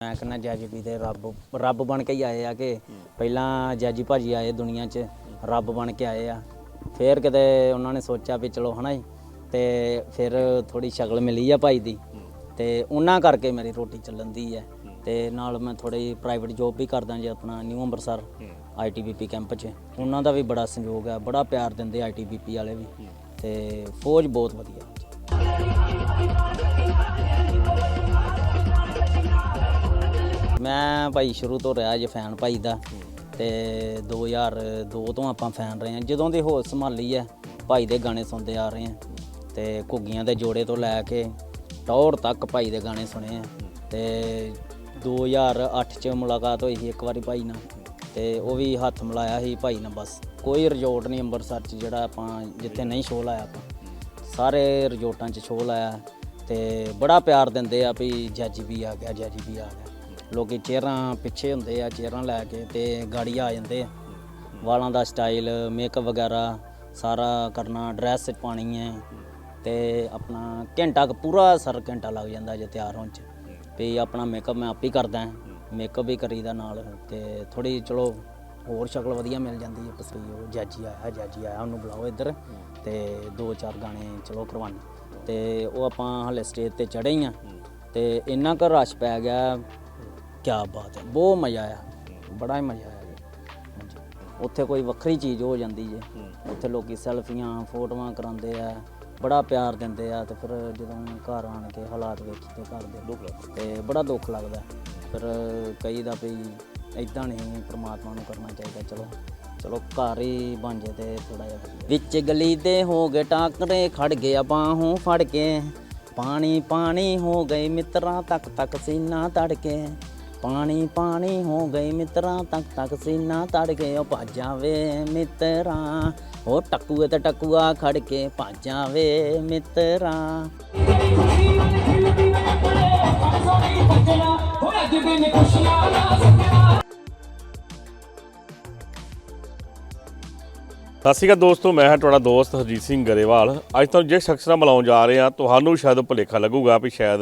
ਮੈਂ ਕਹਿੰਦਾ ਜੱਜ ਵੀ ਤੇ ਰੱਬ ਰੱਬ ਬਣ ਕੇ ਹੀ ਆਏ ਆ ਕਿ ਪਹਿਲਾਂ ਜੱਜੀ ਭਾਜੀ ਆਏ ਦੁਨੀਆ 'ਚ, ਰੱਬ ਬਣ ਕੇ ਆਏ ਆ। ਫਿਰ ਕਿਤੇ ਉਹਨਾਂ ਨੇ ਸੋਚਿਆ ਵੀ ਚਲੋ ਹਨਾ ਜੀ, ਤੇ ਫਿਰ ਥੋੜੀ ਸ਼ਕਲ ਮਿਲੀ ਆ ਭਾਈ ਦੀ। ਤੇ ਉਹਨਾਂ ਕਰਕੇ ਮੇਰੀ ਰੋਟੀ ਚੱਲਣ ਦੀ ਹੈ ਤੇ ਨਾਲ ਮੈਂ ਥੋੜੀ ਪ੍ਰਾਈਵੇਟ ਜੋਬ ਵੀ ਕਰਦਾ ਜੀ ਆਪਣਾ ਨਿਊ ਅੰਮ੍ਰਿਤਸਰ ਆਈਟੀਬੀਪੀ ਕੈਂਪ 'ਚ। ਉਹਨਾਂ ਦਾ ਵੀ ਬੜਾ ਸੰਯੋਗ ਹੈ ਬੜਾ ਪਿਆਰ ਦਿੰਦੇ ਆਈਟੀਬੀਪੀ ਵਾਲੇ ਵੀ। ਤੇ ਫੌਜ ਬਹੁਤ ਵਧੀਆ। ਮੈਂ ਭਾਈ ਸ਼ੁਰੂ ਤੋਂ ਰਿਹਾ ਜੇ ਫੈਨ ਭਾਈ ਦਾ। ਤੇ 2002 ਤੋਂ ਆਪਾਂ ਫੈਨ ਰਹੇ ਹਾਂ। ਜਦੋਂ ਦੀ ਹੋਸ਼ ਸੰਭਾਲੀ ਹੈ, ਭਾਈ ਦੇ ਗਾਣੇ ਸੁਣਦੇ ਆ ਰਹੇ ਹਾਂ। ਤੇ ਘੁੱਗੀਆਂ ਦੇ ਜੋੜੇ ਤੋਂ ਲੈ ਕੇ ਟੌਰ ਤੱਕ ਭਾਈ ਦੇ ਗਾਣੇ ਸੁਣੇ ਆ। ਤੇ 2008 ਚ ਮੁਲਾਕਾਤ ਹੋਈ ਸੀ ਇੱਕ ਵਾਰੀ ਭਾਈ ਨਾਲ। ਤੇ ਉਹ ਵੀ ਹੱਥ ਮਿਲਾਇਆ ਸੀ ਭਾਈ ਨਾਲ ਬਸ। ਕੋਈ ਰਿਜ਼ੋਰਟ ਨਹੀਂ ਅੰਮ੍ਰਿਤਸਰ ਚ ਜਿਹੜਾ ਆਪਾਂ ਜਿੱਥੇ ਨਹੀਂ ਸ਼ੋਅ ਲਾਇਆ ਆਪਾਂ। ਸਾਰੇ ਰਿਜ਼ੋਰਟਾਂ 'ਚ ਸ਼ੋਅ ਲਾਇਆ। ਤੇ ਬੜਾ ਪਿਆਰ ਦਿੰਦੇ ਆ ਵੀ ਜੱਜ ਵੀ ਆ ਗਿਆ, ਜੱਜ ਵੀ ਆ ਗਿਆ। ਲੋਕੀ ਚੇਅਰਾਂ ਪਿੱਛੇ ਹੁੰਦੇ ਆ, ਚੇਅਰਾਂ ਲੈ ਕੇ ਤੇ ਗਾੜੀ ਆ ਜਾਂਦੇ ਆ। ਵਾਲਾਂ ਦਾ ਸਟਾਈਲ ਮੇਕਅਪ ਵਗੈਰਾ ਸਾਰਾ ਕਰਨਾ ਡਰੈਸ ਪਾਣੀ ਹੈ ਤੇ ਆਪਣਾ ਘੰਟਾ ਕੁ ਪੂਰਾ ਸਰ ਘੰਟਾ ਲੱਗ ਜਾਂਦਾ ਜੇ ਤਿਆਰ ਹੋਣ ਚ। ਵੀ ਆਪਣਾ ਮੇਕਅਪ ਮੈਂ ਆਪ ਹੀ ਕਰਦਾ ਮੇਕਅਪ ਵੀ ਕਰੀਦਾ ਨਾਲ ਤੇ ਥੋੜੀ ਚਲੋ ਹੋਰ ਸ਼ਕਲ ਵਧੀਆ ਮਿਲ ਜਾਂਦੀ ਹੈ। ਪਸਰੀ ਉਹ ਜੱਜੀ ਆਇਆ ਜੱਜੀ ਆਇਆ, ਉਹਨੂੰ ਬੁਲਾਓ ਇੱਧਰ ਤੇ ਦੋ ਚਾਰ ਗਾਣੇ ਚਲੋ ਕਰਵਾਉਣੇ। ਤੇ ਉਹ ਆਪਾਂ ਹਲੇ ਸਟੇਜ ਤੇ ਚੜੇ ਹੀ ਆ ਤੇ ਇੰਨਾ ਕੁ ਰਸ਼ ਪੈ ਗਿਆ ਕੀ ਬਾਤ ਹੈ ਬਹੁਤ ਮਜ਼ਾ ਆਇਆ ਬੜਾ ਹੀ ਮਜ਼ਾ ਆਇਆ। ਜੀ। ਉੱਥੇ ਕੋਈ ਵੱਖਰੀ ਚੀਜ਼ ਹੋ ਜਾਂਦੀ ਜੇ। ਉੱਥੇ ਲੋਕੀ ਸੈਲਫੀਆਂ ਫੋਟੋਆਂ ਕਰਾਉਂਦੇ ਆ ਬੜਾ ਪਿਆਰ ਦਿੰਦੇ ਆ ਤੇ ਫਿਰ ਜਦੋਂ ਘਰ ਆਣ ਕੇ ਹਾਲਾਤ ਵੇਖੀਦੇ ਘਰ ਦੇ ਤੇ ਬੜਾ ਦੁੱਖ ਲੱਗਦਾ। ਫਿਰ ਕਈ ਦਾ ਵੀ ਇਦਾਂ ਨਹੀਂ ਪ੍ਰਮਾਤਮਾ ਨੂੰ ਕਰਨਾ ਚਾਹੀਦਾ ਚਲੋ ਚਲੋ ਘਰ ਹੀ ਬਣ ਜੇ ਤੇ ਥੋੜਾ ਜਿਹਾ ਵਧੀਆ। ਵਿੱਚ ਗਲੀ ਦੇ ਹੋ ਗਏ ਟਾਕਰੇ ਖੜ ਗਿਆ ਬਾਹੋਂ ਫੜ ਕੇ। ਪਾਣੀ ਪਾਣੀ ਹੋ ਗਏ ਮਿੱਤਰਾਂ ਤੱਕ ਤੱਕ ਸੀਨਾ ਤੜਕੇ। ਪਾਣੀ ਪਾਣੀ ਹੋ ਗਏ ਮਿੱਤਰਾਂ ਤੱਕ ਤੱਕ ਸੀਨਾ ਤੜਕੇ ਉਹ ਭਾਜਾਂ ਵੇ ਮਿੱਤਰਾਂ। ਉਹ ਟੱਕੂਏ ਤੇ ਟੱਕੂਆ ਖੜ ਕੇ ਭਾਜਾਂ ਵੇ ਮਿੱਤਰਾਂ। ਸਤਿ ਸ਼੍ਰੀ ਅਕਾਲ ਦੋਸਤੋ, ਮੈਂ ਹਾਂ ਤੁਹਾਡਾ ਦੋਸਤ ਹਰਜੀਤ ਸਿੰਘ ਗਰੇਵਾਲ। ਅੱਜ ਤੁਹਾਨੂੰ ਜੇ ਸ਼ਖਸ ਨਾਲ ਮਿਲਾਉਣ ਜਾ ਰਹੇ ਹਾਂ, ਤੁਹਾਨੂੰ ਸ਼ਾਇਦ ਭੁਲੇਖਾ ਲੱਗੂਗਾ ਵੀ ਸ਼ਾਇਦ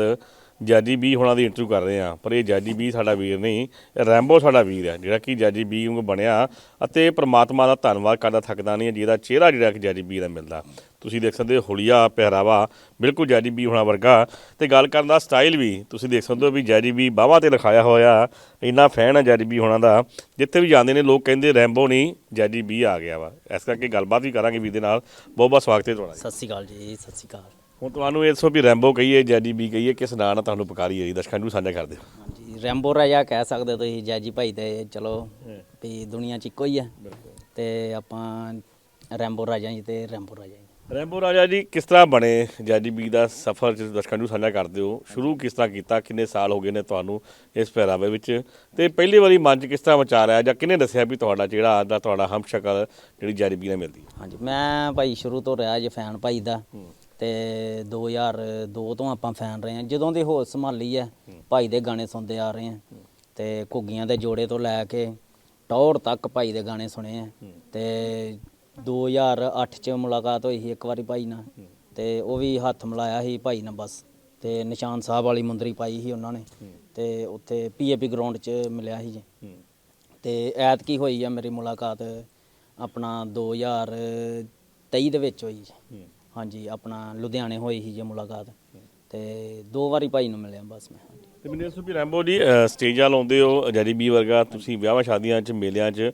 ਜੈਜੀ ਬੀ ਹੋਣਾ ਦੀ ਇੰਟਰਵਿਊ ਕਰ ਰਹੇ ਹਾਂ, ਪਰ ਇਹ ਜੈਜੀ ਬੀ ਸਾਡਾ ਵੀਰ ਨਹੀਂ, ਇਹ ਰੈਂਬੋ ਸਾਡਾ ਵੀਰ ਹੈ, ਜਿਹੜਾ ਕਿ ਜੈਜੀ ਬੀ ਨੂੰ ਬਣਿਆ ਅਤੇ ਪ੍ਰਮਾਤਮਾ ਦਾ ਧੰਨਵਾਦ ਕਰਦਾ, ਥੱਕਦਾ ਨਹੀਂ ਹੈ, ਜਿਹਦਾ ਚਿਹਰਾ ਜਿਹੜਾ ਕਿ ਜੈਜੀ ਬੀ ਦਾ ਮਿਲਦਾ। ਤੁਸੀਂ ਦੇਖ ਸਕਦੇ ਹੋ ਹੁਲੀਆ ਪਹਿਰਾਵਾ, ਬਿਲਕੁਲ ਜੈਜੀ ਬੀ ਹੋਣਾ ਵਰਗਾ। ਤੇ ਗੱਲ ਕਰਨ ਦਾ ਸਟਾਈਲ ਵੀ, ਤੁਸੀਂ ਦੇਖ ਸਕਦੇ ਹੋ ਵੀ ਜੈਜੀ ਬੀ ਬਾਹਾਂ ਤੇ ਲਿਖਾਇਆ ਹੋਇਆ, ਇੰਨਾ ਫੈਨ ਹੈ ਜੈਜੀ ਬੀ ਹੋਣਾ ਦਾ। ਜਿੱਥੇ ਵੀ ਜਾਂਦੇ ਨੇ, ਲੋਕ ਕਹਿੰਦੇ ਰੈਂਬੋ ਨਹੀਂ, ਜੈਜੀ ਬੀ ਆ ਗਿਆ ਵਾ। ਇਸ ਕਰਕੇ ਗੱਲਬਾਤ ਵੀ ਕਰਾਂਗੇ ਵੀਰ ਦੇ ਨਾਲ। ਬਹੁਤ ਬਹੁਤ ਸਵਾਗਤ ਹੈ ਤੁਹਾਡਾ। ਸਤਿ ਸ਼੍ਰੀ ਅਕਾਲ ਜੀ, ਸਤਿ ਸ਼੍ਰੀ ਅਕਾਲ। ਹੁਣ ਤੁਹਾਨੂੰ ਇਹ ਦੱਸੋ ਵੀ ਰੈਂਬੋ ਕਹੀਏ ਜੈਜੀ ਬੀ ਕਹੀਏ ਕਿਸ ਨਾਂ ਨਾਲ ਤੁਹਾਨੂੰ ਪੁਕਾਰੀ ਹੈ ਦਰਸ਼ਕਾਂ ਨੂੰ ਸਾਂਝਾ ਕਰ ਦਿਓ। ਹਾਂਜੀ ਰੈਂਬੋ ਰਾਜਾ ਕਹਿ ਸਕਦੇ ਹੋ ਤੁਸੀਂ ਜੈਜੀ ਭਾਈ ਤੇ ਚਲੋ ਵੀ ਦੁਨੀਆ 'ਚ ਇੱਕੋ ਹੀ ਹੈ ਤੇ ਆਪਾਂ ਰੈਂਬੋ ਰਾਜਾ ਜੀ ਤੇ ਰੈਂਬੋ ਰਾਜਾ ਜੀ। ਰੈਂਬੋ ਰਾਜਾ ਜੀ ਕਿਸ ਤਰ੍ਹਾਂ ਬਣੇ ਜੈਜੀ ਬੀ ਦਾ ਸਫ਼ਰ? ਜਿਸ ਦਰਸ਼ਕਾਂ ਨੂੰ ਸਾਂਝਾ ਕਰ ਦਿਓ। ਸ਼ੁਰੂ ਕਿਸ ਤਰ੍ਹਾਂ ਕੀਤਾ? ਕਿੰਨੇ ਸਾਲ ਹੋ ਗਏ ਨੇ ਤੁਹਾਨੂੰ ਇਸ ਪਹਿਰਾਵੇ ਵਿੱਚ? ਤੇ ਪਹਿਲੀ ਵਾਰੀ ਮਨ 'ਚ ਕਿਸ ਤਰ੍ਹਾਂ ਵਿਚਾਰ ਆਇਆ ਜਾਂ ਕਿਹਨੇ ਦੱਸਿਆ ਵੀ ਤੁਹਾਡਾ ਜਿਹੜਾ ਅੱਜ ਦਾ ਤੁਹਾਡਾ ਹਮਸ਼ਕਲ ਜਿਹੜੀ ਜੈਜੀ ਬੀ ਨਾਲ ਮਿਲਦੀ ਹੈ? ਹਾਂਜੀ ਮੈਂ ਭਾਈ ਸ਼ੁਰੂ ਤੋਂ ਰਿਹਾ ਜੇ ਫੈਨ ਭਾਈ ਦਾ। ਤੇ 2002 ਤੋਂ ਆਪਾਂ ਫੈਨ ਰਹੇ ਹਾਂ। ਜਦੋਂ ਦੀ ਹੋਸ਼ ਸੰਭਾਲੀ ਹੈ। ਭਾਈ ਦੇ ਗਾਣੇ ਸੁਣਦੇ ਆ ਰਹੇ ਹਾਂ। ਤੇ ਘੁੱਗੀਆਂ ਦੇ ਜੋੜੇ ਤੋਂ ਲੈ ਕੇ ਟੌਰ ਤੱਕ ਭਾਈ ਦੇ ਗਾਣੇ ਸੁਣੇ ਆ। ਤੇ 2008 ਚ ਮੁਲਾਕਾਤ ਹੋਈ ਸੀ ਇੱਕ ਵਾਰੀ ਭਾਈ ਨਾਲ। ਤੇ ਉਹ ਵੀ ਹੱਥ ਮਿਲਾਇਆ ਸੀ ਭਾਈ ਨਾਲ ਬਸ। ਤੇ ਨਿਸ਼ਾਨ ਸਾਹਿਬ ਵਾਲੀ ਮੁੰਦਰੀ ਪਾਈ ਸੀ ਉਹਨਾਂ ਨੇ। ਤੇ ਉੱਥੇ ਪੀਏਪੀ ਗਰਾਊਂਡ 'ਚ ਮਿਲਿਆ ਸੀ ਜੀ। ਤੇ ਐਤਕੀ ਹੋਈ ਆ ਮੇਰੀ ਮੁਲਾਕਾਤ। ਆਪਣਾ 2023 ਦੇ ਵਿੱਚ ਹੋਈ ਜੀ। ਹਾਂਜੀ ਆਪਣਾ ਲੁਧਿਆਣੇ ਹੋਈ ਸੀ ਜੀ ਮੁਲਾਕਾਤ। ਤੇ ਦੋ ਵਾਰੀ ਭਾਈ ਨੂੰ ਮਿਲਿਆ ਬਸ ਮੈਂ। ਹਾਂਜੀ ਤੇ ਮੈਨੂੰ ਦੱਸੋ ਵੀ ਰੈਂਬੋ ਜੀ ਅ, ਸਟੇਜਾਂ ਲਾਉਂਦੇ ਹੋ ਜੈਜੀ ਬੀ ਵਰਗਾ ਤੁਸੀਂ ਵਿਆਹਾਂ ਸ਼ਾਦੀਆਂ 'ਚ ਮੇਲਿਆਂ 'ਚ।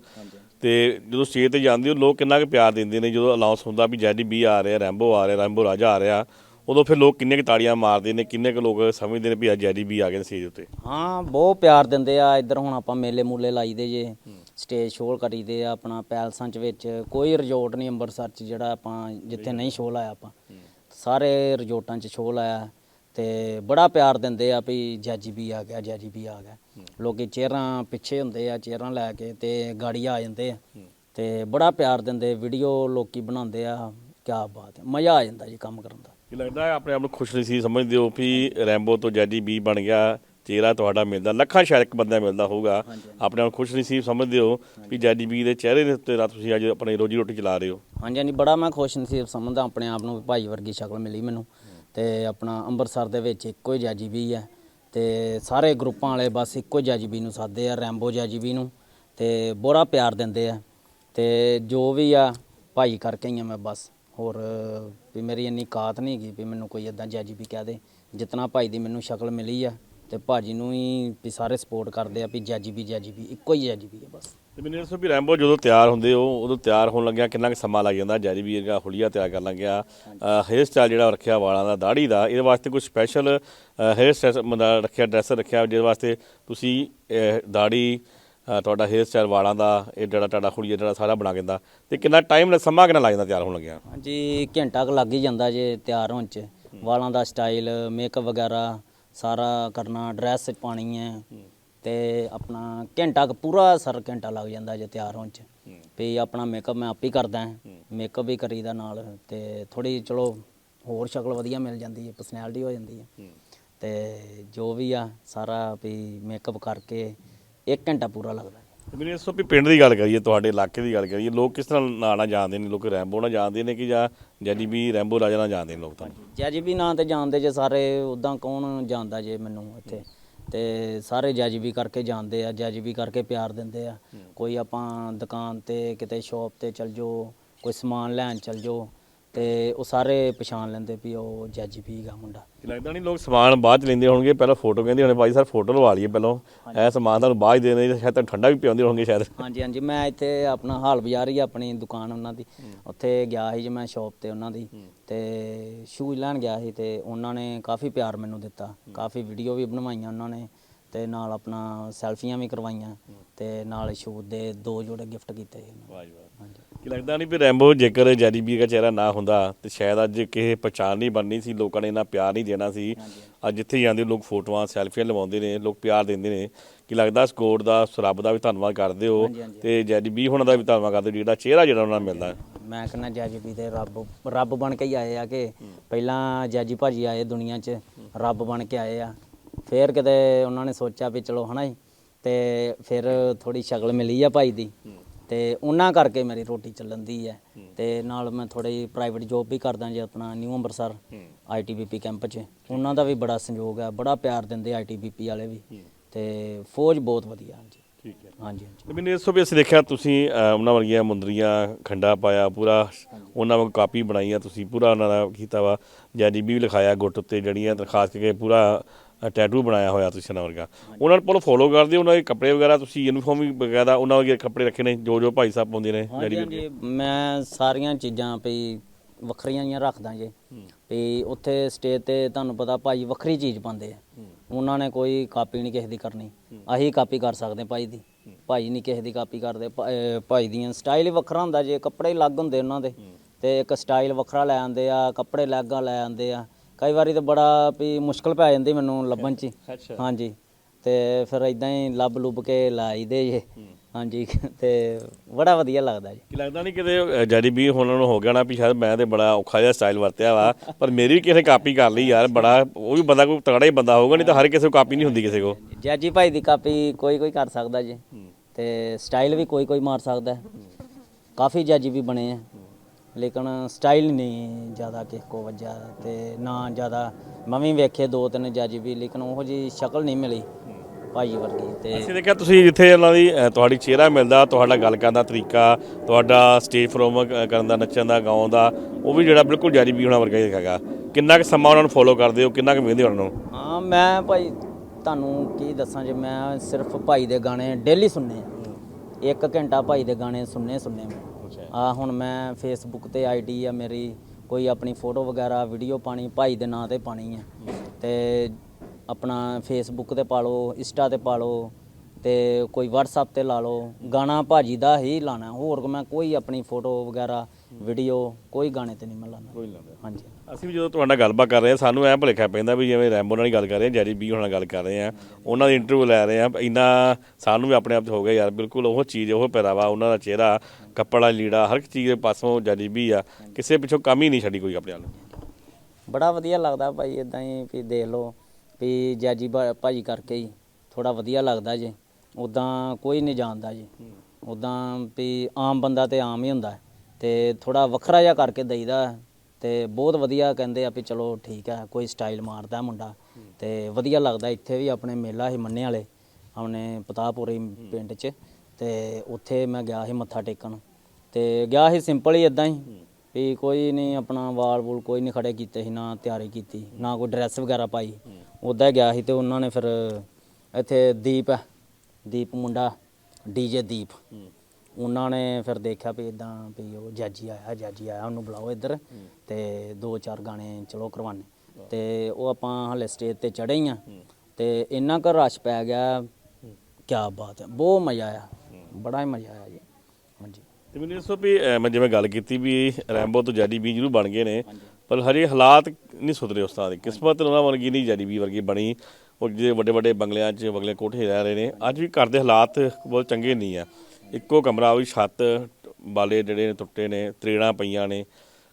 ਤੇ ਜਦੋਂ ਸਟੇਜ ਤੇ ਜਾਂਦੇ ਹੋ ਲੋਕ ਕਿੰਨਾ ਕੁ ਪਿਆਰ ਦਿੰਦੇ ਨੇ? ਜਦੋਂ ਅਨਾਉਂਸ ਹੁੰਦਾ ਵੀ ਜੈਜੀ ਬੀ ਆ ਰਿਹਾ ਰੈਂਬੋ ਆ ਰਿਹਾ ਰੈਂਬੋ ਰਾਜਾ ਆ ਰਿਹਾ ਉਦੋਂ ਫਿਰ ਲੋਕ ਕਿੰਨੇ ਕੁ ਤਾੜੀਆਂ ਮਾਰਦੇ ਨੇ? ਕਿੰਨੇ ਕੁ ਲੋਕ ਸਮਝਦੇ ਨੇ ਵੀ ਅੱਜ ਜੈਜੀ ਬੀ ਆ ਗਏ ਨੇ ਸਟੇਜ ਉੱਤੇ? ਹਾਂ ਬਹੁਤ ਪਿਆਰ ਦਿੰਦੇ ਆ। ਇੱਧਰ ਹੁਣ ਆਪਾਂ ਮੇਲੇ ਮੂਲੇ ਲਾਈਦੇ ਜੇ। ਸਟੇਜ ਸ਼ੋਅ ਕਰੀਦੇ ਆ ਆਪਣਾ ਪੈਲਸਾਂ 'ਚ ਵਿੱਚ। ਕੋਈ ਰਿਜ਼ੋਰਟ ਨਹੀਂ ਅੰਮ੍ਰਿਤਸਰ 'ਚ ਜਿਹੜਾ ਆਪਾਂ ਜਿੱਥੇ ਨਹੀਂ ਸ਼ੋਅ ਲਾਇਆ ਆਪਾਂ। ਸਾਰੇ ਰਿਜ਼ੋਰਟਾਂ 'ਚ ਸ਼ੋਅ ਲਾਇਆ ਤੇ ਬੜਾ ਪਿਆਰ ਦਿੰਦੇ ਆ ਵੀ ਜੱਜ ਵੀ ਆ ਗਿਆ, ਜੱਜ ਵੀ ਆ ਗਿਆ। ਲੋਕੀ ਚਿਹਰਾਂ ਪਿੱਛੇ ਹੁੰਦੇ ਆ ਚਿਹਰਾਂ ਲੈ ਕੇ ਤੇ ਗਾੜੀ ਆ ਜਾਂਦੇ ਆ। ਤੇ ਬੜਾ ਪਿਆਰ ਦਿੰਦੇ ਵੀਡੀਓ ਲੋਕੀ ਬਣਾਉਂਦੇ ਆ। ਕੀ ਬਾਤ ਹੈ, ਮਜ਼ਾ ਆ ਜਾਂਦਾ ਜੀ ਕੰਮ ਕਰਨ ਦਾ। ਲੱਗਦਾ ਹੈ, ਆਪਣੇ ਆਪ ਨੂੰ ਖੁਸ਼ ਨਸੀਬ ਸਮਝਦੇ ਹੋ ਵੀ ਰੈਂਬੋ ਤੋਂ ਜੈਜੀ ਬੀ ਬਣ ਗਿਆ। ਚਿਹਰਾ ਤੁਹਾਡਾ ਮਿਲਦਾ ਲੱਖਾਂ ਸ਼ਾਇਦ ਇੱਕ ਬੰਦਾ ਮਿਲਦਾ ਹੋਊਗਾ। ਆਪਣੇ ਆਪ ਨੂੰ ਖੁਸ਼ ਨਸੀਬ ਸਮਝਦੇ ਹੋ ਵੀ ਜੈਜੀ ਬੀ ਦੇ ਚਿਹਰੇ ਦੇ ਉੱਤੇ ਰਾਤ ਤੁਸੀਂ ਅੱਜ ਆਪਣੀ ਰੋਜੀ ਰੋਟੀ ਚਲਾ ਰਹੇ ਹੋ। ਹਾਂਜੀ ਹਾਂਜੀ ਬੜਾ ਮੈਂ ਖੁਸ਼ ਨਸੀਬ ਸਮਝਦਾ ਆਪਣੇ ਆਪ ਨੂੰ ਵੀ ਭਾਈ ਵਰਗੀ ਸ਼ਕਲ ਮਿਲੀ ਮੈਨੂੰ। ਤੇ ਆਪਣਾ ਅੰਮ੍ਰਿਤਸਰ ਦੇ ਵਿੱਚ ਇੱਕੋ ਹੀ ਜੱਜ ਵੀ ਹੈ। ਤੇ ਸਾਰੇ ਗਰੁੱਪਾਂ ਵਾਲੇ ਬਸ ਇੱਕੋ ਜੈਜੀਬੀ ਨੂੰ ਸਾਦੇ ਆ ਰੈਂਬੋ ਜੈਜੀਬੀ ਨੂੰ। ਤੇ ਬੜਾ ਪਿਆਰ ਦਿੰਦੇ ਆ। ਤੇ ਜੋ ਵੀ ਆ ਭਾਈ ਕਰਕੇ ਹੀ ਆ ਮੈਂ ਬਸ। ਹੋਰ ਵੀ ਮੇਰੀ ਇੰਨੀ ਕਾਤ ਨਹੀਂ ਗਈ ਵੀ ਮੈਨੂੰ ਕੋਈ ਇਦਾਂ ਜੈਜੀਬੀ ਕਹਿ ਦੇ। ਜਿਤਨਾ ਭਾਈ ਦੀ ਮੈਨੂੰ ਸ਼ਕਲ ਮਿਲੀ ਆ ਤੇ ਭਾਜੀ ਨੂੰ ਹੀ ਵੀ ਸਾਰੇ ਸਪੋਰਟ ਕਰਦੇ ਆ ਵੀ ਜੈਜੀਬੀ ਜੈਜੀਬੀ ਇੱਕੋ ਹੀ ਜੈਜੀਬੀ ਆ ਬਸ। ਤੇ ਮੈਨੂੰ ਦੱਸੋ ਵੀ ਰੈਂਬੋ ਜਦੋਂ ਤਿਆਰ ਹੁੰਦੇ ਹੋ ਉਦੋਂ ਤਿਆਰ ਹੋਣ ਲੱਗਿਆ ਕਿੰਨਾ ਕੁ ਸਮਾਂ ਲੱਗ ਜਾਂਦਾ? ਜੈਰੀ ਵੀਰ ਦਾ ਹੁਲੀਆ ਤਿਆਰ ਕਰਨ ਲੱਗਿਆ। ਹੇਅਰ ਸਟਾਈਲ ਜਿਹੜਾ ਰੱਖਿਆ ਵਾਲਾਂ ਦਾ ਦਾੜੀ ਦਾ ਇਹਦੇ ਵਾਸਤੇ ਕੋਈ ਸਪੈਸ਼ਲ ਹੇਅਰ ਸਟਾਈਲ ਰੱਖਿਆ ਡਰੈਸ ਰੱਖਿਆ ਜਿਹਦੇ ਵਾਸਤੇ ਤੁਸੀਂ ਦਾੜੀ ਤੁਹਾਡਾ ਹੇਅਰ ਸਟਾਈਲ ਵਾਲਾਂ ਦਾ ਇਹ ਜਿਹੜਾ ਤੁਹਾਡਾ ਹੁਲੀਆ ਜਿਹੜਾ ਸਾਰਾ ਬਣਾ ਦਿੰਦਾ। ਤੇ ਕਿੰਨਾ ਟਾਈਮ ਸਮਾਂ ਕਿੰਨਾ ਲੱਗ ਜਾਂਦਾ ਤਿਆਰ ਹੋਣ ਲੱਗਿਆ? ਹਾਂਜੀ ਘੰਟਾ ਕੁ ਲੱਗ ਹੀ ਜਾਂਦਾ ਜੇ ਤਿਆਰ ਹੋਣ ਚ। ਵਾਲਾਂ ਦਾ ਸਟਾਈਲ ਮੇਕਅਪ ਵਗੈਰਾ ਸਾਰਾ ਕਰਨਾ ਡਰੈਸ ਪਾਣੀ ਹੈ ਤੇ ਆਪਣਾ ਘੰਟਾ ਕੁ ਪੂਰਾ ਸਰ ਘੰਟਾ ਲੱਗ ਜਾਂਦਾ ਜੇ ਤਿਆਰ ਹੋਣ ਚ। ਵੀ ਆਪਣਾ ਮੇਕਅਪ ਮੈਂ ਆਪ ਹੀ ਕਰਦਾ ਹਾਂ। ਮੇਕਅਪ ਵੀ ਕਰੀਦਾ ਨਾਲ ਤੇ ਥੋੜੀ ਚਲੋ ਹੋਰ ਸ਼ਕਲ ਵਧੀਆ ਮਿਲ ਜਾਂਦੀ ਹੈ ਪਰਸਨੈਲਿਟੀ ਹੋ ਜਾਂਦੀ ਹੈ। ਤੇ ਜੋ ਵੀ ਆ, ਸਾਰਾ ਵੀ ਮੇਕਅਪ ਕਰਕੇ 1 ਘੰਟਾ ਪੂਰਾ ਲੱਗਦਾ। ਤੇ ਮੈਨੂੰ ਵੀ ਪਿੰਡ ਦੀ ਗੱਲ ਕਰੀਏ ਤੁਹਾਡੇ ਇਲਾਕੇ ਦੀ ਗੱਲ ਕਰੀਏ ਲੋਕ ਕਿਸ ਤਰ੍ਹਾਂ ਨਾਂ ਨਾਲ ਜਾਣਦੇ ਨੇ? ਲੋਕ ਰੈਂਬੋ ਨਾਲ ਜਾਣਦੇ ਨੇ ਕਿ ਜਾਂ ਜੈਡੀ ਵੀ ਰੈਂਬੋ ਰਾਜਾ ਨਾਲ ਜਾਣਦੇ ਨੇ ਲੋਕ ਤਾਂ ਜੈਜੀਬੀ ਨਾਂ ਤੇ ਜਾਣਦੇ ਜੇ ਸਾਰੇ ਉਦਾਂ ਕੌਣ ਜਾਣਦਾ ਜੇ ਮੈਨੂੰ ਇੱਥੇ? ਤੇ ਸਾਰੇ ਜੈਜੀਬੀ ਕਰਕੇ ਜਾਣਦੇ ਆ ਜੈਜੀਬੀ ਕਰਕੇ ਪਿਆਰ ਦਿੰਦੇ ਆ। ਕੋਈ ਆਪਾਂ ਦੁਕਾਨ ਤੇ ਕਿਤੇ ਸ਼ਾਪ ਤੇ ਚਲ ਜਾਓ ਕੋਈ ਸਮਾਨ ਲੈਣ ਚਲ ਜਾਓ ਤੇ ਉਹ ਸਾਰੇ ਪਛਾਣ ਲੈਂਦੇ ਵੀ ਉਹ ਜੈਜੀਬੀ ਦਾ ਮੁੰਡਾ। ਕਿ ਲੱਗਦਾ ਨਹੀਂ ਲੋਕ ਸਮਾਨ ਬਾਅਦ ਚ ਲੈਂਦੇ ਹੋਣਗੇ? ਪਹਿਲਾਂ ਫੋਟੋ ਕਹਿੰਦੇ ਹੋਣੇ ਭਾਈ ਸਰ ਫੋਟੋ ਲਵਾ ਲਈਏ ਪਹਿਲਾਂ। ਇਹ ਸਮਾਨ ਤੁਹਾਨੂੰ ਬਾਅਦ 'ਚ ਦੇ ਦੇਣਗੇ ਸ਼ਾਇਦ ਤੁਹਾਨੂੰ ਠੰਡਾ ਵੀ ਪਿਆਉਂਦੇ ਹੋਣਗੇ ਸ਼ਾਇਦ। ਹਾਂਜੀ ਹਾਂਜੀ। ਮੈਂ ਇੱਥੇ ਆਪਣਾ ਹਾਲ ਬਾਜ਼ਾਰ ਹੀ ਆਪਣੀ ਦੁਕਾਨ ਉਹਨਾਂ ਦੀ। ਉੱਥੇ ਗਿਆ ਸੀ ਜੀ ਮੈਂ ਸ਼ਾਪ ਤੇ ਉਹਨਾਂ ਦੀ। ਤੇ ਸ਼ੂਜ਼ ਲੈਣ ਗਿਆ ਸੀ ਤੇ ਉਹਨਾਂ ਨੇ ਕਾਫੀ ਪਿਆਰ ਮੈਨੂੰ ਦਿੱਤਾ। ਕਾਫੀ ਵੀਡੀਓ ਵੀ ਬਣਵਾਈਆਂ ਉਹਨਾਂ ਨੇ ਤੇ ਨਾਲ ਆਪਣਾ ਸੈਲਫੀਆਂ ਵੀ ਕਰਵਾਈਆਂ ਤੇ ਨਾਲ ਸ਼ੂਜ਼ ਦੇ ਦੋ ਜੋੜੇ ਗਿਫਟ ਕੀਤੇ ਜੀ ਉਹਨਾਂ ਨੇ। ਵਾਹ ਜੀ ਵਾਹ। ਕਿ ਲੱਗਦਾ ਨਹੀਂ ਵੀ ਰੈਂਬੋ ਜੇਕਰ ਜੈਡੀ ਬੀ ਦਾ ਚਿਹਰਾ ਨਾ ਹੁੰਦਾ ਤੇ ਸ਼ਾਇਦ ਅੱਜ ਕਿਸੇ ਪਛਾਣ ਨਹੀਂ ਬਣਨੀ ਸੀ ਲੋਕਾਂ ਨੇ ਇੰਨਾ ਪਿਆਰ ਨਹੀਂ ਦੇਣਾ ਸੀ। ਅੱਜ ਜਿੱਥੇ ਜਾਂਦੇ ਲੋਕ ਫੋਟੋਆਂ ਸੈਲਫੀਆਂ ਲਵਾਉਂਦੇ ਨੇ ਲੋਕ ਪਿਆਰ ਦਿੰਦੇ ਨੇ। ਕਿ ਲੱਗਦਾ ਸਕੋਰ ਦਾ ਰੱਬ ਦਾ ਵੀ ਧੰਨਵਾਦ ਕਰਦੇ ਹੋ। ਤੇ ਜੈਡੀ ਬੀ ਹੁਣ ਦਾ ਵੀ ਧੰਨਵਾਦ ਕਰਦੇ ਹੋ ਜਿਹੜਾ ਚਿਹਰਾ ਜਿਹੜਾ ਉਹਨਾਂ ਨੂੰ ਮਿਲਦਾ। ਮੈਂ ਕਹਿੰਦਾ ਜੈਜੀਪੀ ਦੇ ਰੱਬ ਰੱਬ ਬਣ ਕੇ ਹੀ ਆਏ ਆ ਕਿ ਪਹਿਲਾਂ ਜੈਜੀ ਭਾਜੀ ਆਏ ਦੁਨੀਆ 'ਚ ਰੱਬ ਬਣ ਕੇ ਆਏ ਆ। ਫੇਰ ਕਿਤੇ ਉਹਨਾਂ ਨੇ ਸੋਚਿਆ ਵੀ ਚਲੋ ਹਨਾ ਜੀ ਤੇ ਫਿਰ ਥੋੜੀ ਸ਼ਕਲ ਮਿਲੀ ਆ ਭਾਈ ਦੀ। ਤੇ ਉਹਨਾਂ ਕਰਕੇ ਮੇਰੀ ਰੋਟੀ ਚੱਲਣ ਦੀ ਹੈ। ਤੇ ਨਾਲ ਮੈਂ ਥੋੜੀ ਪ੍ਰਾਈਵੇਟ ਜੋਬ ਵੀ ਕਰਦਾ ਜੀ ਆਪਣਾ ਨਿਊ ਅੰਮ੍ਰਿਤਸਰ ਆਈਟੀਬੀਪੀ ਕੈਂਪ 'ਚ। ਉਹਨਾਂ ਦਾ ਵੀ ਬੜਾ ਸੰਯੋਗ ਹੈ ਬੜਾ ਪਿਆਰ ਦਿੰਦੇ ਆਈਟੀਬੀਪੀ ਵਾਲੇ ਵੀ। ਤੇ ਫੌਜ ਬਹੁਤ ਵਧੀਆ ਹਾਂਜੀ। ਠੀਕ ਹੈ। ਹਾਂਜੀ ਹਾਂਜੀ। ਤੇ ਮੈਨੂੰ ਦੱਸੋ ਵੀ ਅਸੀਂ ਦੇਖਿਆ ਤੁਸੀਂ ਉਹਨਾਂ ਵਰਗੀਆਂ ਮੁੰਦਰੀਆਂ ਖੰਡਾ ਪਾਇਆ ਪੂਰਾ ਉਹਨਾਂ ਵਾਂਗ ਕਾਪੀ ਬਣਾਈ ਆ ਤੁਸੀਂ ਪੂਰਾ ਉਹਨਾਂ ਦਾ ਕੀਤਾ ਵਾ। ਜੈਡੀ ਵੀ ਲਿਖਾਇਆ ਗੁੱਟ ਉੱਤੇ ਜੜੀਆਂ ਤੇ ਖਾਸ ਕਰਕੇ ਪੂਰਾ ਟੈਟੂ ਬਣਾਇਆ ਹੋਇਆ ਤੁਸੀਂ ਉਹਨਾਂ ਵਰਗਾ। ਉਹਨਾਂ ਨੂੰ ਫੋਲੋ ਕਰਦੇ ਉਹਨਾਂ ਦੇ ਕੱਪੜੇ ਵਗੈਰਾ ਤੁਸੀਂ ਯੂਨੀਫਾਰਮ ਵੀ ਬਕਾਇਦਾ ਉਹਨਾਂ ਵਰਗੇ ਕੱਪੜੇ ਰੱਖੇ ਨੇ ਜੋ ਜੋ ਭਾਈ ਸਾਹਿਬ ਪਾਉਂਦੇ ਨੇ ਹਾਂਜੀ ਹਾਂਜੀ ਮੈਂ ਸਾਰੀਆਂ ਚੀਜ਼ਾਂ ਵੀ ਵੱਖਰੀਆਂ ਹੀ ਰੱਖਦਾ ਜੇ। ਵੀ ਉੱਥੇ ਸਟੇਜ ਤੇ ਤੁਹਾਨੂੰ ਪਤਾ ਭਾਈ ਵੱਖਰੀ ਚੀਜ਼ ਪਾਉਂਦੇ ਆ। ਉਹਨਾਂ ਨੇ ਕੋਈ ਕਾਪੀ ਨਹੀਂ ਕਿਸੇ ਦੀ ਕਰਨੀ। ਅਸੀਂ ਕਾਪੀ ਕਰ ਸਕਦੇ ਭਾਈ ਦੀ। ਭਾਈ ਨਹੀਂ ਕਿਸੇ ਦੀ ਕਾਪੀ ਕਰਦੇ। ਭਾਈ ਦੀਆਂ ਸਟਾਈਲ ਹੀ ਵੱਖਰਾ ਹੁੰਦਾ ਜੇ ਕੱਪੜੇ ਹੀ ਅਲੱਗ ਹੁੰਦੇ ਉਹਨਾਂ ਦੇ। ਤੇ ਇੱਕ ਸਟਾਈਲ ਵੱਖਰਾ ਲੈ ਆਉਂਦੇ ਆ ਕੱਪੜੇ ਅਲੱਗ ਲੈ ਆਉਂਦੇ ਆ। ਕਈ ਵਾਰੀ ਤਾਂ ਬੜਾ ਵੀ ਮੁਸ਼ਕਲ ਪੈ ਜਾਂਦੀ ਮੈਨੂੰ ਲੱਭਣ 'ਚ ਹੀ। ਅੱਛਾ। ਹਾਂਜੀ। ਤੇ ਫਿਰ ਇਦਾਂ ਹੀ ਲੱਭ ਲੁੱਭ ਕੇ ਲਾਈਦੇ ਜੇ। ਹਾਂਜੀ ਤੇ ਬੜਾ ਵਧੀਆ ਲੱਗਦਾ ਜੀ। ਕਿ ਲੱਗਦਾ ਨਹੀਂ ਕਿਤੇ ਜੈਡੀ ਵੀ ਹੁਣ ਨੂੰ ਹੋ ਗਿਆ ਨਾ ਵੀ ਸ਼ਾਇਦ ਮੈਂ ਤੇ ਬੜਾ ਔਖਾ ਜਿਹਾ ਸਟਾਈਲ ਵਰਤਿਆ ਵਾ ਪਰ ਮੇਰੀ ਵੀ ਕਿਸੇ ਨੇ ਕਾਪੀ ਕਰ ਲਈ ਯਾਰ ਬੜਾ ਉਹ ਵੀ ਬੰਦਾ ਕੋਈ ਤਗੜਾ ਹੀ ਬੰਦਾ ਹੋਊਗਾ ਨਹੀਂ ਤਾਂ ਹਰ ਕਿਸੇ ਕੋ ਕਾਪੀ ਨਹੀਂ ਹੁੰਦੀ ਕਿਸੇ ਕੋ ਜੈਜੀ ਭਾਈ ਦੀ ਕਾਪੀ ਕੋਈ ਕੋਈ ਕਰ ਸਕਦਾ ਜੀ। ਤੇ ਸਟਾਈਲ ਵੀ ਕੋਈ ਕੋਈ ਮਾਰ ਸਕਦਾ। ਹੈ। ਕਾਫੀ ਜੈਜੀ ਵੀ ਬਣੇ ਆ। ਲੇਕਿਨ ਸਟਾਈਲ ਨਹੀਂ ਜ਼ਿਆਦਾ ਕਿਸੇ ਕੋ ਵੱਜਾ ਤੇ ਨਾ ਜ਼ਿਆਦਾ ਮੈਂ ਵੀ ਵੇਖੇ ਦੋ ਤਿੰਨ ਜੈਜੀ ਵੀ ਲੇਕਿਨ ਉਹੋ ਜੀ ਸ਼ਕਲ ਨਹੀਂ ਮਿਲੀ ਭਾਈ ਵਰਗੀ ਤੇ ਅਸੀਂ ਦੇਖਿਆ ਤੁਸੀਂ ਜਿੱਥੇ ਉਹਨਾਂ ਦੀ ਅ, ਤੁਹਾਡੀ ਚਿਹਰਾ ਮਿਲਦਾ ਤੁਹਾਡਾ ਗੱਲ ਕਰਨ ਦਾ ਤਰੀਕਾ ਤੁਹਾਡਾ ਸਟੇਜ ਪਰਫਾਰਮ ਕਰਨ ਦਾ ਨੱਚਣ ਦਾ ਗਾਉਣ ਦਾ ਉਹ ਵੀ ਜਿਹੜਾ ਬਿਲਕੁਲ ਜਾਰੀ ਵੀ ਹੋਣਾ ਵਰਗਾ ਹੀ ਹੈਗਾ। ਕਿੰਨਾ ਕੁ ਸਮਾਂ ਉਹਨਾਂ ਨੂੰ ਫੋਲੋ ਕਰਦੇ ਹੋ ਕਿੰਨਾ ਕੁ ਵੇਖਦੇ ਹੋ ਉਹਨਾਂ ਨੂੰ? ਹਾਂ ਮੈਂ ਭਾਈ ਤੁਹਾਨੂੰ ਕੀ ਦੱਸਾਂ ਜੇ ਮੈਂ ਸਿਰਫ ਭਾਈ ਦੇ ਗਾਣੇ ਡੇਲੀ ਸੁਣਨੇ ਆ। ਇੱਕ ਘੰਟਾ ਭਾਈ ਦੇ ਗਾਣੇ ਸੁਣਨੇ ਸੁਣਨੇ ਮੈਂ। ਆ ਹੁਣ ਮੈਂ ਫੇਸਬੁੱਕ ਤੇ ਆਈਡੀ ਆ ਮੇਰੀ, ਕੋਈ ਆਪਣੀ ਫੋਟੋ ਵਗੈਰਾ ਵੀਡੀਓ ਪਾਣੀ, ਭਾਈ ਦੇ ਨਾਂ ਤੇ ਪਾਣੀ ਆ। ਤੇ ਆਪਣਾ ਫੇਸਬੁੱਕ ਤੇ ਪਾ ਲਓ ਇੰਸਟਾ ਤੇ ਪਾ ਲਓ, ਤੇ ਕੋਈ WhatsApp ਤੇ ਲਾ ਲਓ। ਗਾਣਾ ਭਾਜੀ ਦਾ ਹੀ ਲਾਣਾ, ਹੋਰ ਮੈਂ ਕੋਈ ਆਪਣੀ ਫੋਟੋ ਵਗੈਰਾ ਵੀਡੀਓ ਕੋਈ ਗਾਣੇ ਤੇ ਨਹੀਂ ਮੈਂ ਲਾਣਾ ਕੋਈ ਲਾਉਂਦਾ ਹਾਂਜੀ। ਅਸੀਂ ਵੀ ਜਦੋਂ ਤੁਹਾਡਾ ਗੱਲਬਾਤ ਕਰ ਰਹੇ ਹਾਂ ਸਾਨੂੰ ਐ ਭੁਲੇਖਾ ਪੈਂਦਾ ਵੀ ਜਿਵੇਂ ਰੈਂਬੋ ਨਾਲ ਗੱਲ ਕਰ ਰਹੇ ਹਾਂ ਜੈਰੀ ਬੀ ਨਾਲ ਗੱਲ ਕਰ ਰਹੇ ਹਾਂ ਉਹਨਾਂ ਦੀ ਇੰਟਰਵਿਊ ਲੈ ਰਹੇ ਹਾਂ ਇੰਨਾ ਸਾਨੂੰ ਵੀ ਆਪਣੇ ਆਪ 'ਚ ਹੋ ਗਿਆ ਯਾਰ ਬਿਲਕੁਲ ਉਹ ਚੀਜ਼ ਉਹ ਪਹਿਰਾਵਾ ਉਹਨਾਂ ਦਾ ਚਿਹਰਾ ਕੱਪੜਾ ਲੀੜਾ ਹਰ ਇੱਕ ਚੀਜ਼ ਦੇ ਪਾਸੋਂ ਜੈਰੀ ਬੀ ਆ ਕਿਸੇ ਪਿੱਛੋਂ ਕਮੀ ਨਹੀਂ ਛੱਡੀ ਕੋਈ ਆਪਣੇ ਆਪ ਨੂੰ। ਬੜਾ ਵਧੀਆ ਲੱਗਦਾ ਭਾਈ ਇਦਾਂ ਹੀ ਵੀ ਦੇਖ ਲਓ ਵੀ ਜੈਜੀ ਭਾਜੀ ਕਰਕੇ ਹੀ ਥੋੜਾ ਵਧੀਆ ਲੱਗਦਾ ਜੇ ਉਦਾਂ ਕੋਈ ਨਹੀਂ ਜਾਣਦਾ ਜੀ। ਉਦਾਂ ਵੀ ਆਮ ਬੰਦਾ ਤੇ ਆਮ ਹੀ ਹੁੰਦਾ। ਹੈ। ਤੇ ਥੋੜਾ ਵੱਖਰਾ ਜਿਹਾ ਕਰਕੇ ਦਈਦਾ ਹੈ ਤੇ ਬਹੁਤ ਵਧੀਆ ਕਹਿੰਦੇ ਆ ਵੀ ਚਲੋ ਠੀਕ ਹੈ, ਕੋਈ ਸਟਾਈਲ ਮਾਰਦਾ ਮੁੰਡਾ ਤੇ ਵਧੀਆ ਲੱਗਦਾ ਇੱਥੇ ਵੀ ਆਪਣੇ ਮੇਲਾ ਸੀ ਮੰਨੇ ਵਾਲੇ, ਆਪਣੇ ਪਤਾਪੁਰੀ ਪਿੰਡ 'ਚ ਤੇ ਉੱਥੇ ਮੈਂ ਗਿਆ ਸੀ ਮੱਥਾ ਟੇਕਣ ਤੇ ਗਿਆ ਸੀ ਸਿੰਪਲ ਹੀ ਇਦਾਂ ਹੀ ਵੀ ਕੋਈ ਨਹੀਂ ਆਪਣਾ ਵਾਲ ਵੂਲ ਕੋਈ ਨਹੀਂ ਖੜੇ ਕੀਤੇ ਸੀ, ਨਾ ਤਿਆਰੀ ਕੀਤੀ, ਨਾ ਕੋਈ ਡਰੈਸ ਵਗੈਰਾ ਪਾਈ। ਉੱਦਾਂ ਗਿਆ ਸੀ ਤੇ ਉਹਨਾਂ ਨੇ ਫਿਰ ਇੱਥੇ ਦੀਪ ਹੈ, ਦੀਪ ਮੁੰਡਾ ਡੀਜੇ ਦੀਪ। ਉਹਨਾਂ ਨੇ ਫਿਰ ਦੇਖਿਆ ਵੀ ਇਦਾਂ ਵੀ ਉਹ ਜਾਜੀ ਆਇਆ ਜਾਜੀ ਆਇਆ ਉਹਨੂੰ ਬੁਲਾਓ ਇੱਧਰ ਤੇ ਦੋ ਚਾਰ ਗਾਣੇ ਚਲੋ ਕਰਵਾਨੇ ਤੇ ਉਹ ਆਪਾਂ ਹਲੇ ਸਟੇਜ ਤੇ ਚੜੇ ਹੀ ਆ ਤੇ ਇੰਨਾ ਕੁ ਰਸ਼ ਪੈ ਗਿਆ ਕੀ ਬਾਤ ਹੈ ਬਹੁਤ ਮਜ਼ਾ ਆਇਆ ਬੜਾ ਹੀ ਮਜ਼ਾ ਆਇਆ ਜੀ। ਹਾਂਜੀ। ਤੇ ਮੈਨੂੰ ਦੱਸੋ ਵੀ ਮੈਂ ਜਿਵੇਂ ਗੱਲ ਕੀਤੀ ਵੀ ਰੈਂਬੋ ਤੋਂ ਜੈਡੀ ਬੀ ਜਰੂਰ ਬਣ ਗਏ ਨੇ ਪਰ ਹਜੇ ਹਾਲਾਤ ਨਹੀਂ ਸੁਧਰੇ ਉਸਤਾਦ ਦੀ। ਕਿਸਮਤ ਉਹਨਾਂ ਵਰਗੀ ਨਹੀਂ ਜੈਡੀ ਬੀ ਵਰਗੀ ਬਣੀ। ਉਹ ਜਿਹੜੇ ਵੱਡੇ ਵੱਡੇ ਬੰਗਲਿਆਂ 'ਚ ਬੰਗਲੇ ਕੋਠੇ ਰਹਿ ਰਹੇ ਨੇ। ਅੱਜ ਵੀ ਘਰ ਦੇ ਹਾਲਾਤ ਬਹੁਤ ਚੰਗੇ ਨਹੀਂ ਆ। ਇੱਕੋ ਕਮਰਾ ਉਹ ਵੀ ਛੱਤ ਬਾਲੇ ਜਿਹੜੇ ਨੇ ਟੁੱਟੇ ਨੇ ਤਰੇੜਾਂ ਪਈਆਂ ਨੇ।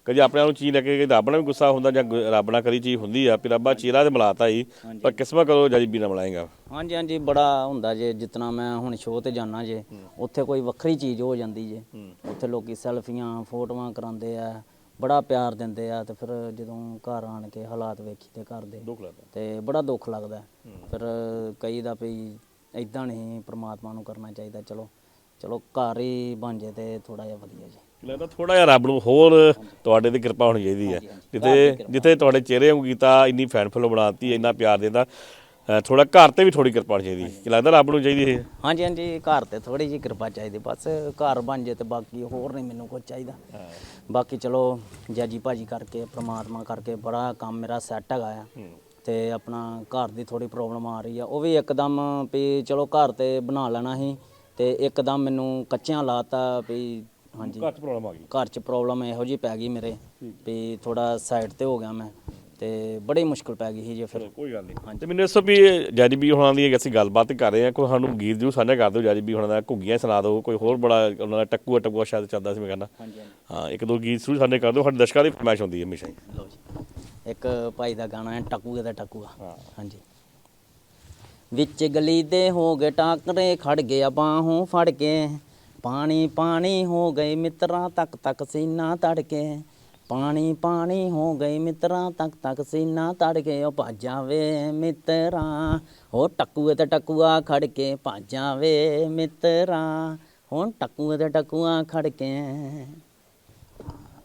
ਕਦੇ ਆਪਣੇ ਆਪ ਨੂੰ ਚੀਜ਼ ਲੱਗੇ ਕਿ ਰੱਬ ਨਾਲ ਵੀ ਗੁੱਸਾ ਹੁੰਦਾ ਜਾਂ ਗੁ- ਰੱਬ ਨਾਲ ਕਦੀ ਚੀਜ਼ ਹੁੰਦੀ ਆ ਵੀ ਰੱਬਾ ਚੀਰਾ ਤੇ ਮਿਲਾਤਾ ਹੀ ਪਰ ਕਿਸਮਤ ਕਰੋ ਜੈਡੀ ਬੀ ਨਾਲ ਮਿਲਾਏਗਾ ਹਾਂਜੀ ਹਾਂਜੀ ਬੜਾ ਹੁੰਦਾ ਜੇ ਜਿਤਨਾ ਮੈਂ ਹੁਣ ਸ਼ੋਅ ਤੇ ਜਾਣਾ ਜੇ ਉੱਥੇ ਕੋਈ ਵੱਖਰੀ ਚੀਜ਼ ਹੋ ਜਾਂਦੀ ਜੇ। ਉੱਥੇ ਲੋਕੀ ਸੈਲਫੀਆਂ ਫੋਟੋਆਂ ਕਰਾਉਂਦੇ ਆ ਬੜਾ ਪਿਆਰ ਦਿੰਦੇ ਆ ਤੇ ਫਿਰ ਜਦੋਂ ਘਰ ਆਣ ਕੇ ਹਾਲਾਤ ਵੇਖੀ ਤੇ ਘਰ ਦੇ ਦੁੱਖ ਲੱਗਦਾ। ਤੇ ਬੜਾ ਦੁੱਖ ਲੱਗਦਾ। ਫਿਰ ਕਈ ਦਾ ਵੀ ਇਦਾਂ ਨਹੀਂ ਪ੍ਰਮਾਤਮਾ ਨੂੰ ਕਰਨਾ ਚਾਹੀਦਾ ਚਲੋ। ਚਲੋ ਘਰ ਹੀ ਬਣ ਜੇ ਤੇ ਥੋੜਾ ਜਿਹਾ ਵਧੀਆ ਜੀ। ਲੱਗਦਾ ਥੋੜਾ ਜਿਹਾ ਰੱਬ ਨੂੰ ਹੋਰ ਤੁਹਾਡੇ ਤੇ ਕਿਰਪਾ ਹੋਣੀ ਚਾਹੀਦੀ ਹੈ। ਜਿੱਥੇ ਜਿੱਥੇ ਤੁਹਾਡੇ ਚਿਹਰੇ ਨੂੰ ਕੀਤਾ ਇੰਨੀ ਫੈਨ ਫੋਲੋ ਬਣਾਤੀ ਇੰਨਾ ਪਿਆਰ ਦਿੰਦਾ ਥੋੜਾ ਘਰ ਤੇ ਵੀ ਥੋੜੀ ਕਿਰਪਾ ਹੋਣੀ ਚਾਹੀਦੀ ਕਿ ਲੱਗਦਾ ਰੱਬ ਨੂੰ ਚਾਹੀਦੀ ਹੈ ਹਾਂਜੀ ਹਾਂਜੀ ਘਰ ਤੇ ਥੋੜੀ ਜਿਹੀ ਕਿਰਪਾ ਚਾਹੀਦੀ ਬਸ ਘਰ ਬਣ ਜੇ ਤੇ ਬਾਕੀ ਹੋਰ ਨਹੀਂ ਮੈਨੂੰ ਕੁਝ ਚਾਹੀਦਾ। ਬਾਕੀ ਚਲੋ ਜਾਜੀ ਭਾਜੀ ਕਰਕੇ ਪ੍ਰਮਾਤਮਾ ਕਰਕੇ ਬੜਾ ਕੰਮ ਮੇਰਾ ਸੈੱਟ ਹੈਗਾ ਆ। ਤੇ ਆਪਣਾ ਘਰ ਦੀ ਥੋੜੀ ਪ੍ਰੋਬਲਮ ਆ ਰਹੀ ਆ। ਉਹ ਵੀ ਇੱਕਦਮ ਵੀ ਚਲੋ ਘਰ ਤੇ ਬਣਾ ਲੈਣਾ ਸੀ। ਤੇ ਇੱਕਦਮ ਮੈਨੂੰ ਕੱਚਿਆਂ ਲਾਤਾ ਵੀ ਹਾਂਜੀ। ਘਰ 'ਚ ਪ੍ਰੋਬਲਮ ਆ ਗਈ? ਘਰ 'ਚ ਪ੍ਰੋਬਲਮ ਇਹੋ ਜੀ ਪੈ ਗਈ ਮੇਰੇ ਵੀ ਥੋੜਾ ਸਾਈਡ ਤੇ ਹੋ ਗਿਆ ਮੈਂ ਤੇ ਬੜੀ ਮੁਸ਼ਕਲ ਪੈ ਗਈ ਸੀ ਜੇ ਫਿਰ। ਕੋਈ ਗੱਲ ਨਹੀਂ ਤੇ ਮੈਨੂੰ ਦੱਸੋ ਵੀ ਜੈਡੀ ਬੀ ਹੋਣਾ ਦੀ ਅਸੀਂ ਗੱਲਬਾਤ ਕਰ ਰਹੇ ਹਾਂ ਕੋਈ ਸਾਨੂੰ ਗੀਤ ਜੂ ਸਾਂਝਾ ਕਰ ਦਿਓ ਜੈਡੀ ਬੀ ਹੋਣਾ ਦਾ ਘੁੱਗੀਆਂ ਸੁਣਾ ਦਿਓ ਕੋਈ ਹੋਰ ਬੜਾ ਉਹਨਾਂ ਦਾ ਟੱਕੂਆ ਟੱਕੂਆ ਸ਼ਾਇਦ ਚੱਲਦਾ ਸੀ ਮੈਂ ਕਹਿੰਦਾ। ਹਾਂ ਇੱਕ ਦੋ ਗੀਤ ਜ਼ਰੂਰ ਸਾਂਝੇ ਕਰ ਦਿਓ ਸਾਡੇ ਦਰਸ਼ਕਾਂ ਦੀ ਫਰਮਾਇਸ਼ ਹੁੰਦੀ ਹੈ ਹਮੇਸ਼ਾ ਹੀ। ਲਓ ਜੀ। ਇੱਕ ਭਾਈ ਦਾ ਗਾਣਾ ਹੈ ਟਕੂਏ ਦਾ ਟਕੂਆ। ਹਾਂ। ਹਾਂਜੀ। ਵਿੱਚ ਗਲੀ ਦੇ ਹੋ ਗਏ ਟਾਕਰੇ, ਖੜ ਗਿਆ ਬਾਹੋਂ ਫੜ ਕੇ। ਪਾਣੀ ਪਾਣੀ ਹੋ ਗਏ ਮਿੱਤਰਾਂ ਤੱਕ ਤੱਕ ਸੀਨਾ ਤੜ ਕੇ। ਪਾਣੀ ਪਾਣੀ ਹੋ ਗਏ ਮਿੱਤਰਾਂ ਤੱਕ ਤੱਕ ਸੀਨਾ ਤੜ ਕੇ। ਉਹ ਭਾਜਾਵੇ ਮਿੱਤਰਾਂ, ਉਹ ਟੱਕੂਏ ਤੇ ਟੱਕੂਆ ਖੜ ਕੇ। ਭਾਜਾਂ ਵੇ ਮਿੱਤਰਾਂ, ਹੁਣ ਟਕੂਏ ਤੇ ਟੱਕੂਆ ਖੜ ਕੇ।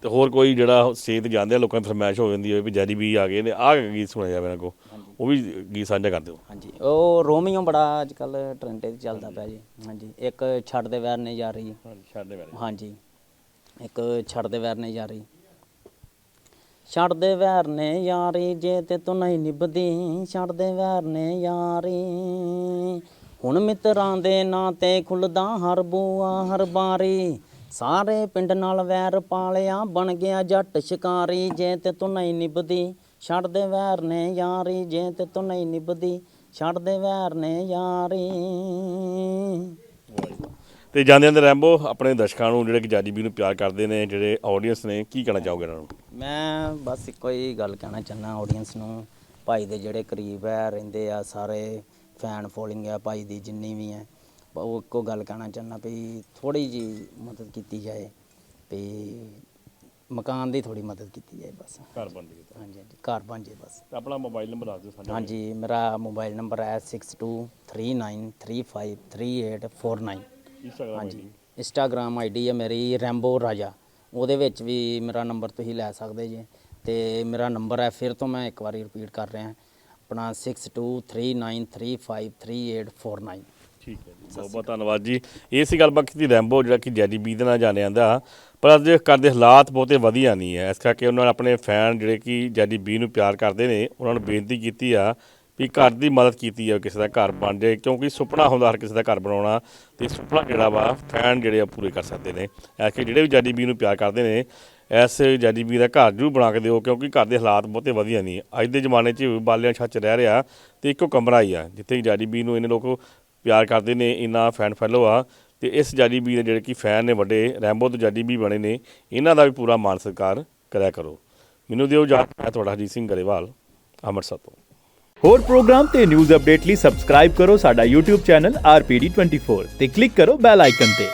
ਤੇ ਹੋਰ ਕੋਈ ਜਿਹੜਾ ਸਟੇਜ ਤੇ ਜਾਂਦੇ ਆ ਲੋਕਾਂ ਦੀ ਫਰਮਾਇਸ਼ ਹੋ ਜਾਂਦੀ ਹੈ ਵੀ ਜੈਡੀ ਬੀ ਆ ਗਏ ਨੇ ਆਹ ਗੀਤ ਸੁਣਿਆ ਜਾਵੇ ਇਹਨਾਂ ਕੋ ਉਹ ਵੀ ਗੀਤ ਸਾਂਝਾ ਕਰ ਦਿਓ। ਹਾਂਜੀ। ਉਹ ਰੋਮੀਓ ਬੜਾ ਅੱਜ ਕੱਲ ਟ੍ਰੈਂਡ ਤੇ ਚੱਲਦਾ ਪਿਆ ਜੀ। ਹਾਂਜੀ। ਇੱਕ ਛੱਡ ਦੇ ਵੈਰ ਨੇ ਜਾ ਰਹੀ। ਛੱਡ ਦੇ ਬਾਰੇ ਹਾਂਜੀ। ਇੱਕ ਛੱਡ ਦੇ ਵੈਰ ਨੇ ਜਾ ਰਹੀ। ਛੱਡ ਦੇ ਵੈਰ ਨੇ ਯਾਰੀ ਜੇ ਤੇ ਤੂੰ ਨਹੀਂ ਨਿਭਦੀ। ਛੱਡ ਦੇ ਵੈਰ ਨੇ ਯਾਰੀ। ਹੁਣ ਮਿੱਤਰਾਂ ਦੇ ਨਾਂ ਤੇ ਖੁੱਲਦਾ ਹਰ ਬੂਆ ਹਰ ਬਾਰੀ। ਸਾਰੇ ਪਿੰਡ ਨਾਲ ਵੈਰ ਪਾਲਿਆ ਬਣ ਗਿਆ ਜੱਟ ਸ਼ਿਕਾਰੀ ਜੇ ਤੇ ਤੂੰ ਨਹੀਂ ਨਿਭਦੀ ਛੱਡ ਦੇ ਵੈਰ ਨੇ ਯਾਰੀ ਜੇ ਤੇ ਤੂੰ ਨਹੀਂ ਨਿਭਦੀ ਛੱਡ ਦੇ ਵੈਰ ਨੇ ਯਾਰੀ। ਤੇ ਜਾਂਦੇ ਜਾਂਦੇ ਰੈਂਬੋ ਆਪਣੇ ਦਰਸ਼ਕਾਂ ਨੂੰ ਜਿਹੜੇ ਕਿ ਜਾਜੀਬੀ ਨੂੰ ਪਿਆਰ ਕਰਦੇ ਨੇ ਜਿਹੜੇ ਆਡੀਅנס ਨੇ ਕੀ ਕਹਿਣਾ ਚਾਹੋਗੇ ਇਹਨਾਂ ਨੂੰ? ਮੈਂ ਬਸ ਇੱਕੋ ਹੀ ਗੱਲ ਕਹਿਣਾ ਚਾਹਨਾ ਆਡੀਅנס ਨੂੰ ਭਾਈ ਦੇ ਜਿਹੜੇ ਕਰੀਬ ਹੈ ਰਹਿੰਦੇ ਆ ਸਾਰੇ ਫੈਨ ਫੋਲਿੰਗ ਆ ਭਾਈ ਦੀ ਜਿੰਨੀ ਵੀ ਹੈ। ਉਹ ਇੱਕੋ ਗੱਲ ਕਹਿਣਾ ਚਾਹੁੰਦਾ ਵੀ ਥੋੜੀ ਜੀ ਮਦਦ ਕੀਤੀ ਜਾਏ ਵੀ ਮਕਾਨ ਦੀ ਥੋੜੀ ਮਦਦ ਕੀਤੀ ਜਾਏ ਬਸ। ਘਰ ਬਣ ਗਏ ਹਾਂਜੀ ਹਾਂਜੀ ਘਰ ਬਣ ਜੇ ਬਸ। ਤਾਂ ਆਪਣਾ ਮੋਬਾਈਲ ਨੰਬਰ ਦੱਸ ਦਿਓ ਸਾਡਾ। ਹਾਂਜੀ ਮੇਰਾ ਮੋਬਾਈਲ ਨੰਬਰ ਹੈ 6239353849 ਇੰਸਟਾਗ੍ਰਾਮ ਹਾਂਜੀ ਇੰਸਟਾਗ੍ਰam ਆਈਡੀ ਹੈ ਮੇਰੀ ਰੈਂਬੋ ਰਾਜਾ ਉਹਦੇ ਵਿੱਚ ਵੀ ਮੇਰਾ ਨੰਬਰ ਤੁਸੀਂ ਲੈ ਸਕਦੇ ਜੇ। ਤੇ ਮੇਰਾ ਨੰਬਰ ਹੈ ਫਿਰ ਤੋਂ ਮੈਂ ਇੱਕ ਵਾਰੀ ਰਿਪੀਟ ਕਰ ਰਿਹਾ। ਆਪਣਾ 6239353849 ਠੀਕ ਹੈ ਜੀ ਬਹੁਤ ਬਹੁਤ ਧੰਨਵਾਦ ਜੀ। ਇਹ ਸੀ ਗੱਲਬਾਤ ਕੀਤੀ ਰੈਂਬੋ ਜਿਹੜਾ ਕਿ ਜੈਡੀ ਬੀ ਦੇ ਨਾਲ ਜਾਣਿਆ ਜਾਂਦਾ। ਪਰ ਅੱਜ ਘਰ ਦੇ ਹਾਲਾਤ ਬਹੁਤੇ ਵਧੀਆ ਨਹੀਂ ਹੈ। ਇਸ ਕਰਕੇ ਉਹਨਾਂ ਨੇ ਆਪਣੇ ਫੈਨ ਜਿਹੜੇ ਕਿ ਜੈਡੀ ਬੀ ਨੂੰ ਪਿਆਰ ਕਰਦੇ ਨੇ ਉਹਨਾਂ ਨੂੰ ਬੇਨਤੀ ਕੀਤੀ ਆ ਵੀ ਘਰ ਦੀ ਮਦਦ ਕੀਤੀ ਆ ਕਿਸੇ ਦਾ ਘਰ ਬਣ ਜਾਏ ਕਿਉਂਕਿ ਸੁਪਨਾ ਹੁੰਦਾ ਹਰ ਕਿਸੇ ਦਾ ਘਰ ਬਣਾਉਣਾ ਤੇ ਸੁਪਨਾ ਜਿਹੜਾ ਵਾ ਫੈਨ ਜਿਹੜੇ ਆ ਪੂਰੇ ਕਰ ਸਕਦੇ ਨੇ। ਕਰਕੇ ਜਿਹੜੇ ਵੀ ਜੈਡੀ ਬੀ ਨੂੰ ਪਿਆਰ ਕਰਦੇ ਨੇ ਇਸ ਜੈਡੀ ਬੀ ਦਾ ਘਰ ਜ਼ਰੂਰ ਬਣਾ ਕੇ ਦਿਓ ਕਿਉਂਕਿ ਘਰ ਦੇ ਹਾਲਾਤ ਬਹੁਤੇ ਵਧੀਆ ਨਹੀਂ। ਅੱਜ ਦੇ ਜ਼ਮਾਨੇ 'ਚ ਬਾਲਿਆਂ ਛੱਚ ਰਹਿ ਰਿਹਾ ਤੇ ਇੱਕੋ ਕਮਰਾ ਹੀ ਆ ਜਿੱਥੇ ਜੈਡੀ ਬੀ ਨੂੰ ਇਹਨੇ ਲੋਕ ਪਿਆਰ ਕਰਦੇ ਨੇ, ਇੰਨਾ ਫੈਨ ਫੈਲੋ ਆ ਤੇ ਇਸ ਜਾਡੀ ਬੀ ਦੇ ਜਿਹੜੇ ਕਿ ਫੈਨ ਨੇ ਵੱਡੇ ਰੈਂਬੋ ਤੋਂ ਜਾਜੀ ਬੀ ਬਣੇ ਨੇ, ਇਹਨਾਂ ਦਾ ਵੀ ਪੂਰਾ ਮਾਨ ਸਤਿਕਾਰ ਕਰਿਆ ਕਰੋ। ਮੈਨੂੰ ਦਿਓ ਜਾ ਮੈਂ ਤੁਹਾਡਾ ਹਰਜੀਤ ਸਿੰਘ ਗਰੇਵਾਲ, ਅੰਮ੍ਰਿਤਸਰ ਤੋਂ। ਹੋਰ ਪ੍ਰੋਗਰਾਮ ਤੇ ਨਿਊਜ਼ ਅਪਡੇਟ ਲਈ ਸਬਸਕ੍ਰਾਈਬ ਕਰੋ ਸਾਡਾ YouTube ਚੈਨਲ RPD24 ਤੇ ਕਲਿੱਕ ਕਰੋ ਬੈਲ ਆਈਕਨ ਤੇ।